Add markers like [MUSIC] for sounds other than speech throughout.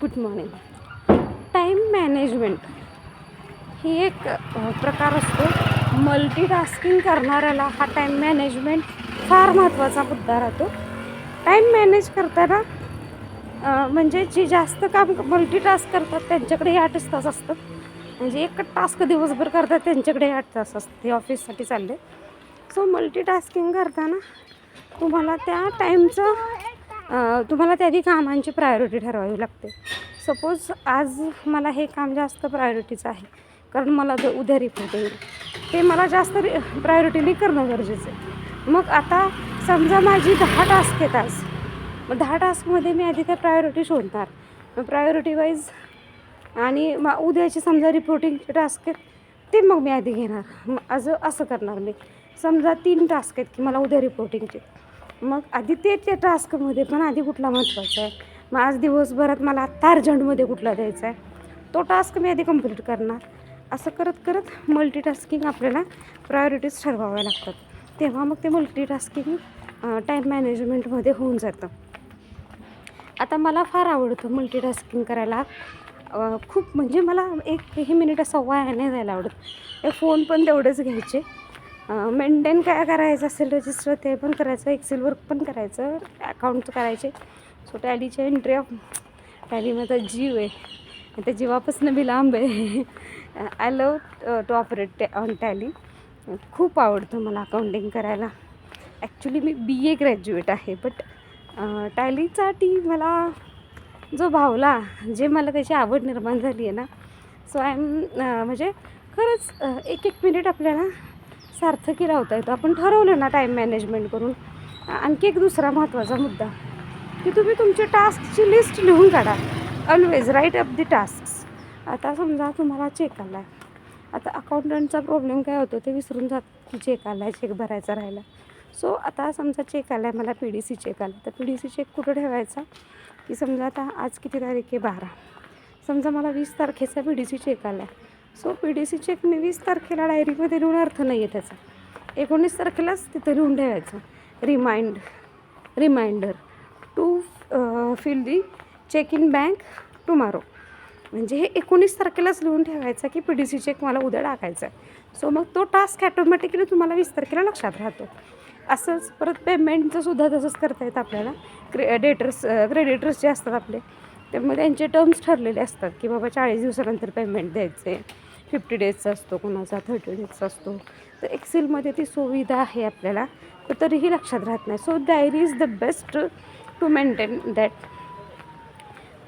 Good morning time management ही एक प्रकार असतो. मल्टीटास्किंग करणाऱ्याला हा टाईम मॅनेजमेंट फार महत्त्वाचा मुद्दा राहतो. टाईम मॅनेज करताना म्हणजे जे जास्त काम मल्टीटास्क करतात त्यांच्याकडे हे आठच तास असतात. म्हणजे एक टास्क दिवसभर करतात त्यांच्याकडे आठ तास असतात. हे ऑफिससाठी चालले. सो मल्टीटास्किंग करताना तुम्हाला त्या टाईमचं तुम्हाला त्याआधी कामांची प्रायोरिटी ठरवावी लागते. सपोज आज मला हे काम जास्त प्रायोरिटीचं आहे. कारण मला जर उद्या रिपोर्ट येईल. ते मला जास्त प्रायोरिटीने करणं गरजेचं आहे. मग आता समजा माझी दहा टास्क आहेत आज. मग दहा टास्कमध्ये मी आधी त्या प्रायोरिटी शोधणार. प्रायोरिटी वाईज आणि मग उद्याची समजा रिपोर्टिंगचे टास्क आहेत ते मग मी आधी घेणार. मग असं असं करणार मी. समजा तीन टास्क आहेत की मला उद्या रिपोर्टिंगचे मग आधी ते त्या टास्कमध्ये पण आधी कुठला महत्त्वाचा आहे? मग आज दिवसभरात मला आत्ता अर्जंटमध्ये कुठला द्यायचा आहे? तो टास्क मी आधी कंप्लीट करणार. असं करत करत मल्टीटास्किंग आपल्याला प्रायोरिटीज ठरवाव्या लागतात. तेव्हा मग ते मल्टीटास्किंग टाईम मॅनेजमेंटमध्ये होऊन जातं. आता मला फार आवडतं मल्टीटास्किंग करायला. खूप म्हणजे मला एक हे मिनिट असं वाया नाही जायला आवडत. हे फोन पण तेवढेच घ्यायचे. मेंटेन काय करायचं असेल रजिस्टर ते पण करायचं एक्सेल वर्क पण करायचं अकाउंट करायचे. सो टॅलीच्या एंट्री ऑफ टॅली माझा जीव आहे. त्या जीवापासून बी लांब आहे. I love to operate on Tally खूप आवडतं मला अकाउंटिंग करायला. ॲक्च्युली मी बी ए ग्रॅज्युएट आहे बट टॅलीसाठी मला जो भावला जे मला त्याची आवड निर्माण झाली आहे ना. सो आय एम म्हणजे खरंच एक एक मिनिट आपल्याला सार्थकी लावता येतो. आपण ठरवलं ना टाईम मॅनेजमेंट करून. आणखी एक दुसरा महत्त्वाचा मुद्दा की तुम्ही तुमच्या टास्कची लिस्ट लिहून काढा. Always write up the task आता समजा तुम्हाला चेक आला आहे आता अकाउंटंटचा प्रॉब्लेम काय होतो ते विसरून जात की चेक आला आहे चेक भरायचा राहिला. सो आता समजा चेक आला आहे मला पी डी सी चेक आला. तर पी डी सी चेक कुठं ठेवायचा? की समजा आता आज किती तारीख आहे? बारा. समजा मला वीस तारखेचा पी डी सी चेक आला आहे so P D C cheque मी वीस तारखेला डायरीमध्ये लिहून अर्थ नाही आहे त्याचा. एकोणीस तारखेलाच तिथे लिहून ठेवायचं. Remind reminder to fill the cheque in bank tomorrow म्हणजे हे एकोणीस तारखेलाच लिहून ठेवायचं की पी डी सी चेक मला उद्या टाकायचा आहे सो मग तो टास्क ॲटोमॅटिकली तुम्हाला वीस तारखेला लक्षात राहतो. असंच परत पेमेंटचं सुद्धा तसंच करता येतं आपल्याला क्रे डेटर्स क्रेडिटर्स जे असतात आपले त्यामुळे त्यांचे टर्म्स ठरलेले असतात की बाबा चाळीस दिवसानंतर पेमेंट द्यायचे फिफ्टी डेजचा असतो कोणाचा थर्टी डेजचा असतो. तर एक्सेलमध्ये ती सुविधा आहे आपल्याला तर तरीही लक्षात राहत नाही. So diary is the best to maintain that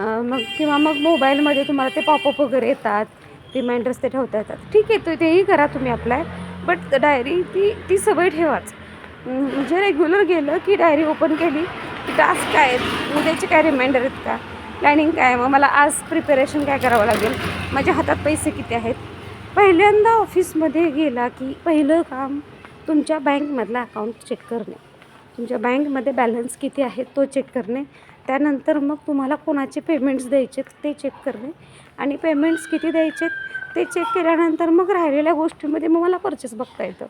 मग किंवा मग मोबाईलमध्ये तुम्हाला ते पॉपअप वगैरे येतात रिमाइंडर्स ते ठेवता येतात. ठीक आहे तेही करा तुम्ही अप्लाय बट डायरी ती ती सवय ठेवाच. म्हणजे रेग्युलर गेलं की डायरी ओपन केली की टास्क काय आहेत उद्याचे काय रिमाइंडर आहेत का प्लॅनिंग काय मग मला आज प्रिपरेशन काय करावं लागेल माझ्या हातात पैसे किती आहेत पहिल्यांदा ऑफिसमध्ये गेला की पहिलं काम तुमच्या बँकमधला अकाउंट चेक करणे. तुमच्या बँकमध्ये बॅलन्स किती आहे तो चेक करणे. त्यानंतर मग तुम्हाला कोणाचे पेमेंट्स द्यायचे ते चेक करणे. आणि पेमेंट्स किती द्यायचे ते चेक केल्यानंतर मग राहिलेल्या गोष्टीमध्ये मग मला परचेस बघता येतं.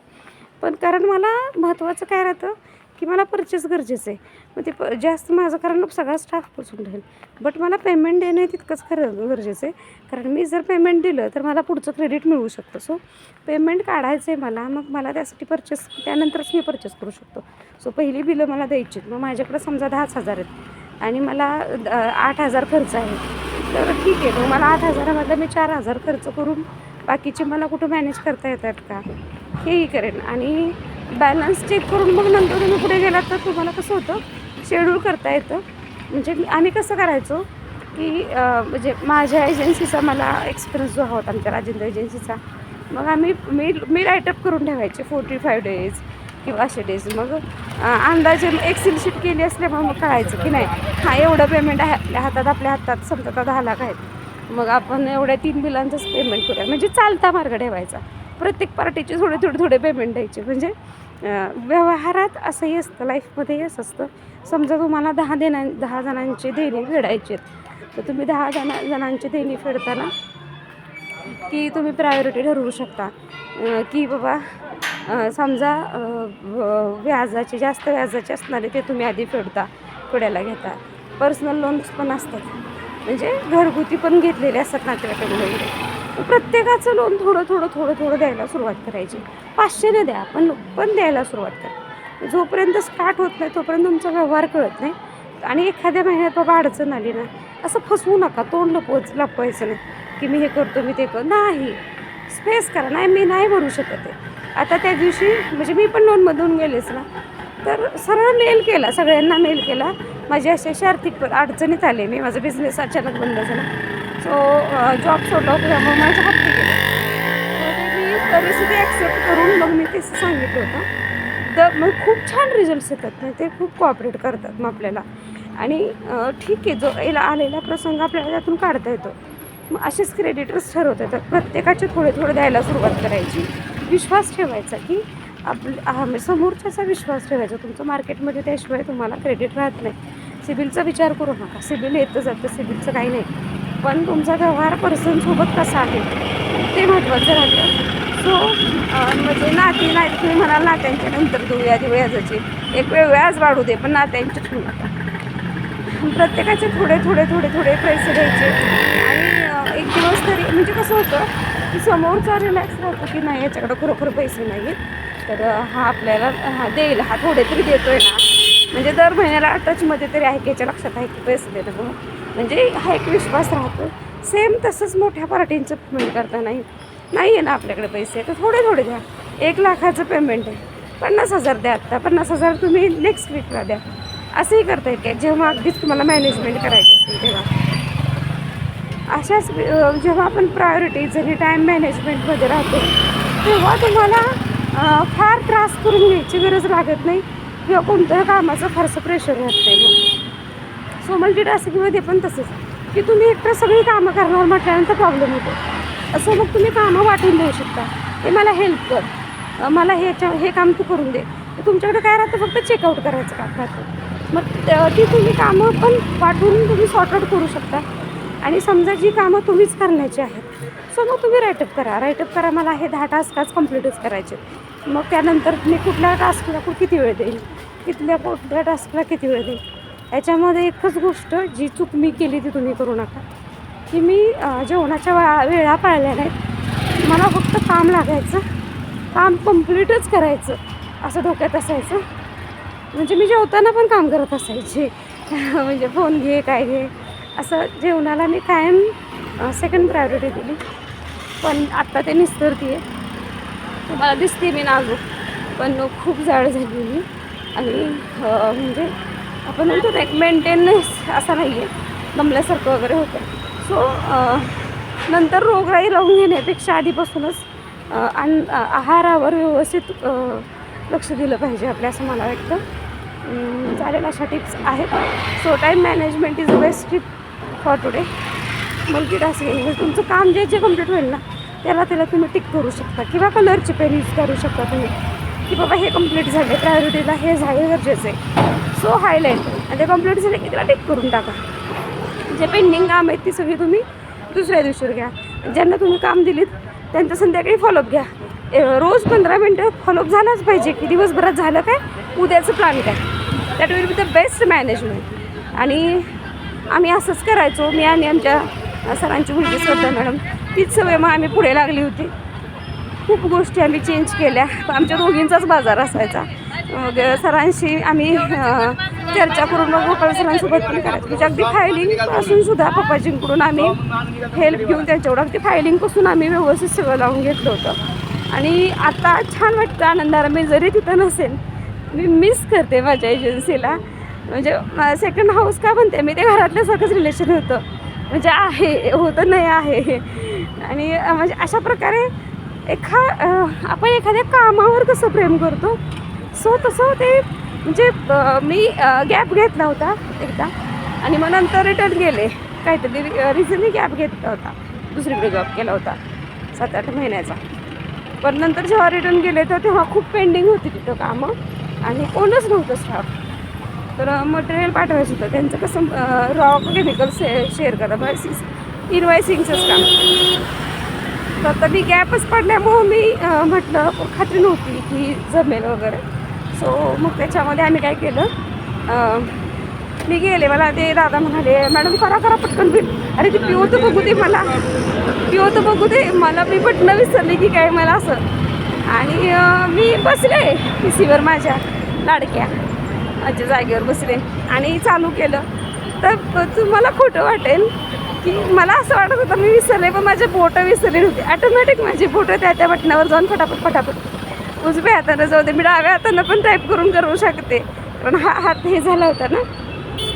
पण कारण मला महत्त्वाचं काय राहतं? की मला परचेस गरजेचं आहे. मग ते प जास्त माझं कारण सगळा स्टाफ पोचून राहील. बट मला पेमेंट देणं तितकंच खरं गरजेचं आहे. कारण मी जर पेमेंट दिलं तर मला पुढचं क्रेडिट मिळू शकतं. सो पेमेंट काढायचं आहे मला मग मला त्यासाठी परचेस त्यानंतरच मी परचेस करू शकतो. सो पहिली बिलं मला द्यायची मग माझ्याकडे समजा दहाच हजार आहेत. आणि मला आठ हजार खर्च आहे. तर ठीक आहे. मग मला आठ हजारामधलं मी चार हजार खर्च करून बाकीचे मला कुठं मॅनेज करता येतात का? हेही करेन. आणि बॅलन्स चेक करून मग नंतर तुम्ही पुढे गेलात तर तुम्हाला कसं होतं? शेड्यूल करता येतं. म्हणजे आम्ही कसं करायचो की म्हणजे माझ्या एजन्सीचा मला एक्सपिरियन्स जो होता आमच्या राजेंद्र एजन्सीचा मग आम्ही मी मी राईटअप करून ठेवायचे फोर्टी फाईव्ह डेज किंवा असे डेज मग अंदाजे एक्सेल शीट केली असल्यामुळे मग कळायचं की नाही हा एवढं पेमेंट आहे आपल्या हातात आपल्या हातात समजा दहा लाख आहेत. मग आपण एवढ्या तीन बिलांचंच पेमेंट करूया. म्हणजे चालता मार्ग ठेवायचा. प्रत्येक पार्टीचे थोडे थोडे थोडे पेमेंट द्यायचे. म्हणजे व्यवहारात असंही असतं लाईफमध्येही असं असतं. समजा तुम्हाला दहा देण्या दहा जणांचे देणे फेडायचे आहेत. तर तुम्ही दहा जणा जणांचे देणे फेडताना की तुम्ही प्रायोरिटी ठरवू शकता. की बाबा समजा व्याजाचे जास्त व्याजाचे असणारे ते तुम्ही आधी फेडता फेडायला घेता. पर्सनल लोन्स पण असतात. म्हणजे घरगुती पण घेतलेले असतात नातेवाईकांकडे प्रत्येकाचं लोन थोडं थोडं थोडं थोडं द्यायला सुरुवात करायची. पाचशेने द्या पण पण द्यायला सुरुवात करा. जोपर्यंत स्टार्ट होत नाही तोपर्यंत तुमचा व्यवहार कळत नाही. आणि एखाद्या महिन्यात बाबा अडचण आली ना असं फसवू नका. तोंड लपवच लपवायचं नाही. की मी हे करतो मी ते करतो नाही. स्पेस करा. नाही मी नाही भरू शकत आहे. आता त्या दिवशी म्हणजे मी पण लोनमधून गेलेच ना तर सरळ मेल केला सगळ्यांना मेल केला. माझी अशी अशी आर्थिक अडचणीत आले मी. माझा बिझनेस अचानक बंद झाला. सो जॉब सोडला होता त्यामुळे माझ्या हप्ते गेले. मी परिस्थिती ॲक्सेप्ट करून मग मी ते सांगितलं होतं. तर मग खूप छान रिझल्ट्स येतात ते खूप कॉपरेट करतात मग आपल्याला. आणि ठीक आहे जो याला आलेला प्रसंग आपल्याला त्यातून काढता येतो. मग असेच क्रेडिटर्स ठरवत येतात प्रत्येकाचे थोडे थोडे द्यायला सुरुवात करायची. विश्वास ठेवायचा की आपलं म्हणजे समोरच्याचा विश्वास ठेवायचा. तुमचं मार्केटमध्ये त्याशिवाय तुम्हाला क्रेडिट राहत नाही. सिबिलचा विचार करू नका. सिबिल येतं जातं सिबिलचं काही नाही. पण तुमचा व्यवहार पर्सनसोबत कसा आहे? ते महत्त्वाचं राहतं. सो म्हणजे नाती नाही तुम्ही म्हणाल नात्यांच्या नंतर देऊया देऊ व्याजाची एक वेळ व्याज वाढू दे पण नात्यांच्या ठेवू नका प्रत्येकाचे थोडे थोडे थोडे थोडे पैसे द्यायचे आणि एक दिवस तरी म्हणजे कसं होतं की समोरचा रिलॅक्स राहतो की नाही याच्याकडं खरोखर पैसे नाही आहेत तर हा आपल्याला हा देईल हा थोडे तरी देतो आहे ना. म्हणजे दर महिन्याला टचमध्ये तरी आहे याच्या लक्षात आहे की पैसे देणं म्हणून म्हणजे हा एक विश्वास राहतो. सेम तसंच मोठ्या पार्टींचं पेमेंट करता नाही नाही आहे ना आपल्याकडे पैसे. तर थोडे थोडे द्या. एक लाखाचं पेमेंट आहे. पन्नास हजार द्या आत्ता पन्नास हजार तुम्ही नेक्स्ट वीकला द्या. असंही करता येते जेव्हा अगदीच तुम्हाला मॅनेजमेंट करायची असेल तेव्हा. अशाच जेव्हा आपण प्रायोरिटीज आणि टाईम मॅनेजमेंटमध्ये राहतो तेव्हा तुम्हाला फार त्रास करून घ्यायची गरज लागत नाही. किंवा कोणत्या कामाचं फारसं प्रेशर राहत नाही. मग सो मल्टीटास्किंगमध्ये पण तसंच. की तुम्ही एकटं सगळी कामं करणार म्हटल्यानंतर प्रॉब्लेम होतो असं मग तुम्ही कामं वाटून देऊ शकता. हे मला हेल्प कर. मला ह्याच्या हे काम तू करून दे. तुमच्याकडे काय राहतं? फक्त चेकआउट करायचं काम राहतं. मग ती तुम्ही कामं पण वाटून तुम्ही सॉर्ट आउट करू शकता. आणि समजा जी कामं तुम्हीच करण्याची आहेत. सो मग तुम्ही राईटअप करा. राईटअप करा. मला हे दहा टास्क आज कम्प्लीटच करायचे मग त्यानंतर मी कुठल्या टास्कला किती वेळ देईल? कितल्या कुठल्या टास्कला किती वेळ देईल? याच्यामध्ये एकच गोष्ट जी चूक मी केली ती तुम्ही करू नका. की मी जेवणाच्या वेळा वेळा पाळल्या नाहीत. मला फक्त काम लागायचं. काम कम्प्लीटच करायचं. असं डोक्यात असायचं. म्हणजे मी जेवताना पण काम करत असायचे. [LAUGHS] म्हणजे फोन घे काय घे. असं जेवणाला मी कायम सेकंड प्रायोरिटी दिली. पण आत्ता ते निस्तरती आहे तुम्हाला दिसते मी नाजूक. पण खूप जाड झाली मी. आणि म्हणजे आपण म्हणतो एक मेंटेनन्स असा नाही आहे दमल्यासारखं वगैरे होतं. सो नंतर रोगराई लावून घेण्यापेक्षा आधीपासूनच अं, आहारावर व्यवस्थित लक्ष दिलं पाहिजे आपल्या असं मला वाटतं. चालेल अशा टिप्स आहेत. So time management is a best tip for today multitasking म्हणजे तुमचं काम जे जे कंप्लीट होईल ना त्याला त्याला तुम्ही टिक करू शकता. किंवा कलरची पेन यूज करू शकता तुम्ही. की बाबा हे कंप्लीट झाले प्रायोरिटीला हे झाले गरजेचं आहे सो हायलाईट आणि ते कंप्लीट झाले की त्याला टिक करून टाका. जे पेंडिंग काम आहेत ती सगळी तुम्ही दुसऱ्या दिवशीवर घ्या. ज्यांना तुम्ही काम दिलीत त्यांचं संध्याकाळी फॉलोअप घ्या. रोज पंधरा मिनटं फॉलोअप झालाच पाहिजे की दिवसभरात झालं काय उद्याचं प्लॅन काय. That will be the best management आणि आम्ही असंच करायचो. मी आणि आमच्या सरांची मुलगी श्रद्धा मॅडम तीच सवय मग आम्ही पुढे लागली होती. खूप गोष्टी आम्ही चेंज केल्या. आमच्या दोघींचाच बाजार असायचा. मग सरांशी आम्ही चर्चा करून मग गोपाळ सरांसोबत पण करायचं. म्हणजे अगदी फायलिंगपासून सुद्धा पप्पाजींकडून आम्ही हेल्प घेऊन त्यांच्याकडून अगदी फायलिंगपासून आम्ही व्यवस्थित सगळं लावून घेतलं होतं. आणि आता छान वाटतं आनंदाला. मी जरी तिथं नसेल मी मिस करते माझ्या एजन्सीला म्हणजे सेकंड हाऊस का म्हणते? मी ते घरातल्यासारखंच रिलेशन होतं. म्हणजे आहे होतं नाही आहे. आणि म्हणजे अशा प्रकारे एखा आपण एखाद्या कामावर कसं प्रेम करतो? सो तसं ते म्हणजे मी गॅप घेतला होता एकदा. आणि मग नंतर रिटर्न गेले. काहीतरी रिझनली गॅप घेतला होता. दुसरीकडे जॉब केला होता. सात आठ महिन्याचा. पण नंतर जेव्हा रिटर्न गेले तर तेव्हा खूप पेंडिंग होती तिथं कामं. आणि कोणच नव्हतं स्टाफ तर मटेरियल पाठवायचं होतं. त्यांचं कसं रॉ केमिकल से शेअर करा. इन्वायसिंगचंच काम. तर आता मी गॅपच पडल्यामुळं मी म्हटलं खात्री नव्हती की जमेल वगैरे. सो मग त्याच्यामध्ये आम्ही काय केलं? मी गेले. मला ते दादा म्हणाले मॅडम करा करा पटकन बिल. अरे ते पिओ तर बघू दे मला. पिओ तर बघू दे. मला मी पटणं विसरले की काय मला असं. आणि मी बसले पी सीवर माझ्या लाडक्या. माझ्या जागेवर बसले. आणि चालू केलं. तर तुम्हाला खोटं वाटेल. की मला असं वाटत होतं मी विसरले पण माझे बोटं विसरली होती. ऑटोमॅटिक माझी बोटं त्या त्या बटनावर जाऊन फटाफट फटाफट. उजव्या हाताने जाऊ दे मी डाव्या हातानं पण टाईप करून करू शकते. पण हा हात हे झाला होता ना.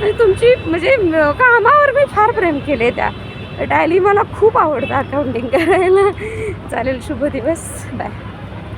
आणि तुमची म्हणजे कामावर मी फार प्रेम केले त्या. डायली मला खूप आवडतं अकाउंटिंग करायला. चालेल शुभ दिवस. बाय